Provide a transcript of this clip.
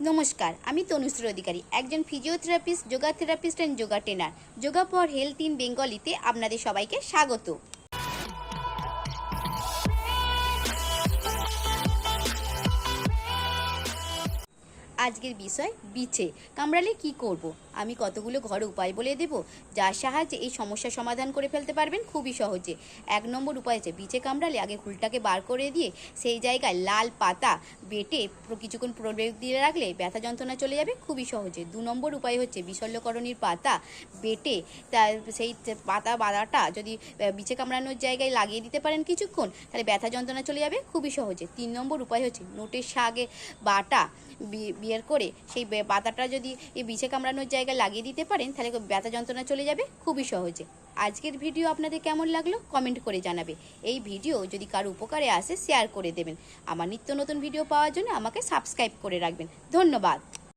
নমস্কার, আমি তনুশ্রী অধিকারী, একজন physiotherapist yoga therapist and yoga trainer yoga for health in বেঙ্গলিতে আপনাদের সবাইকে স্বাগত। আজকের বিষয় বিছে কামড়ালে কি করব। আমি কতগুলো ঘর উপায় বলে দেব? যার সাহায্যে এই সমস্যার সমাধান করে ফেলতে পারবেন? খুবই সহজে। এক নম্বর উপায় হচ্ছে বিছে কামড়ালে আগে হুলটাকে বার করে দিয়ে সেই জায়গায় লাল পাতা বেটে কিছুক্ষণ প্রলেপ দিয়ে রাখলে ব্যথা যন্ত্রণা চলে যাবে। খুবই সহজে। দু নম্বর উপায় হচ্ছে বিশল্যকরণীর পাতা বেটে তার সেই পাতা বাদাটা যদি বিছে কামড়ানোর জায়গায় লাগিয়ে দিতে পারেন কিছুক্ষণ, তাহলে ব্যথা যন্ত্রণা চলে যাবে। খুবই সহজে। তিন নম্বর উপায় হচ্ছে নোটের শাকে বাটা বিয়ের করে সেই পাতাটা যদি বিছে কামড়ানোর জায়গায় লাগিয়ে দিতে পারেন, তাহলে ব্যথা যন্ত্রণা চলে যাবে, খুবই সহজে। আজকের ভিডিও আপনাদের কেমন লাগল কমেন্ট করে জানাবে। এই ভিডিও যদি কারও উপকারে আসে শেয়ার করে দেবেন। আমার নিত্য নতুন ভিডিও পাওয়ার জন্য আমাকে সাবস্ক্রাইব করে রাখবেন। ধন্যবাদ।